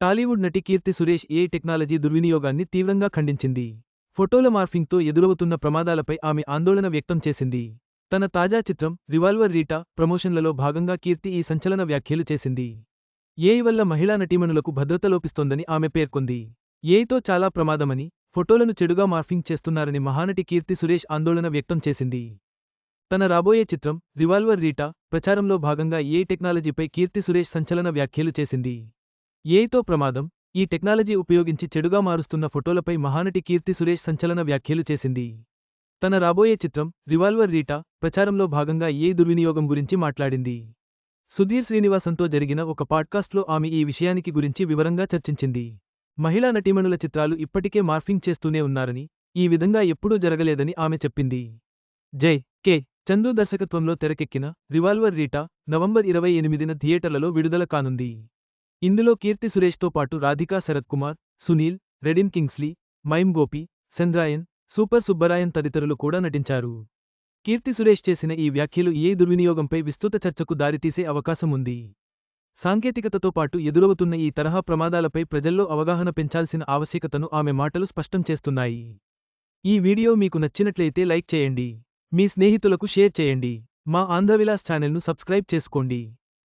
టాలీవుడ్ నటి కీర్తి సురేష్ ఏ టెక్నాలజీ దుర్వినియోగాన్ని తీవ్రంగా ఖండించింది. ఫోటోల మార్ఫింగ్తో ఎదురవుతున్న ప్రమాదాలపై ఆమె ఆందోళన వ్యక్తం చేసింది. తన తాజా చిత్రం రివాల్వర్ రీటా ప్రమోషన్లలో భాగంగా కీర్తి ఈ సంచలన వ్యాఖ్యలు చేసింది. ఏఐ వల్ల మహిళా నటీమణులకు భద్రత లోపిస్తోందని ఆమె పేర్కొంది. ఏఐతో చాలా ప్రమాదమని ఫోటోలను చెడుగా మార్ఫింగ్ చేస్తున్నారని మహానటి కీర్తి సురేష్ ఆందోళన వ్యక్తం చేసింది. తన రాబోయే చిత్రం రివాల్వర్ రీటా ప్రచారంలో భాగంగా ఏ టెక్నాలజీపై కీర్తి సురేష్ సంచలన వ్యాఖ్యలు చేసింది. ఏఐతో ప్రమాదం. ఈ టెక్నాలజీ ఉపయోగించి చెడుగా మారుస్తున్న ఫోటోలపై మహానటి కీర్తి సురేష్ సంచలన వ్యాఖ్యలు చేసింది. తన రాబోయే చిత్రం రివాల్వర్ రీటా ప్రచారంలో భాగంగా ఏ దుర్వినియోగం గురించి మాట్లాడింది. సుధీర్ శ్రీనివాసంతో జరిగిన ఒక పాడ్కాస్ట్లో ఆమె ఈ విషయానికి గురించి వివరంగా చర్చించింది. మహిళా నటీమణుల చిత్రాలు ఇప్పటికే మార్ఫింగ్ చేస్తూనే ఉన్నారని ఈ విధంగా ఎప్పుడూ జరగలేదని ఆమె చెప్పింది. జై కె. చందు దర్శకత్వంలో తెరకెక్కిన రివాల్వర్ రీటా నవంబర్ ఇరవై ఎనిమిదిన థియేటర్లలో విడుదల కానుంది. ఇందులో కీర్తి సురేష్తో పాటు Radhika Sarath Kumar Sunil Redin Kingsley mime Gopi Chandrayaan super Subbarayan తదితరులు కూడా నటించారు. కీర్తి సురేష్ చేసిన ఈ వ్యాఖ్యలు ఏ దుర్వినియోగంపై విస్తృత చర్చకు దారితీసే అవకాశం ఉంది. సాంకేతికతతో పాటు ఎదురవుతున్న ఈ తరహా ప్రమాదాలపై ప్రజల్లో అవగాహన పెంచాల్సిన ఆవశ్యకతను ఆమె మాటలు స్పష్టం చేస్తున్నాయి. ఈ వీడియో మీకు నచ్చినట్లయితే లైక్ చేయండి. మీ స్నేహితులకు షేర్ చేయండి. మా ఆంధ్రవిలాస్ ఛానల్ను సబ్స్క్రైబ్ చేసుకోండి.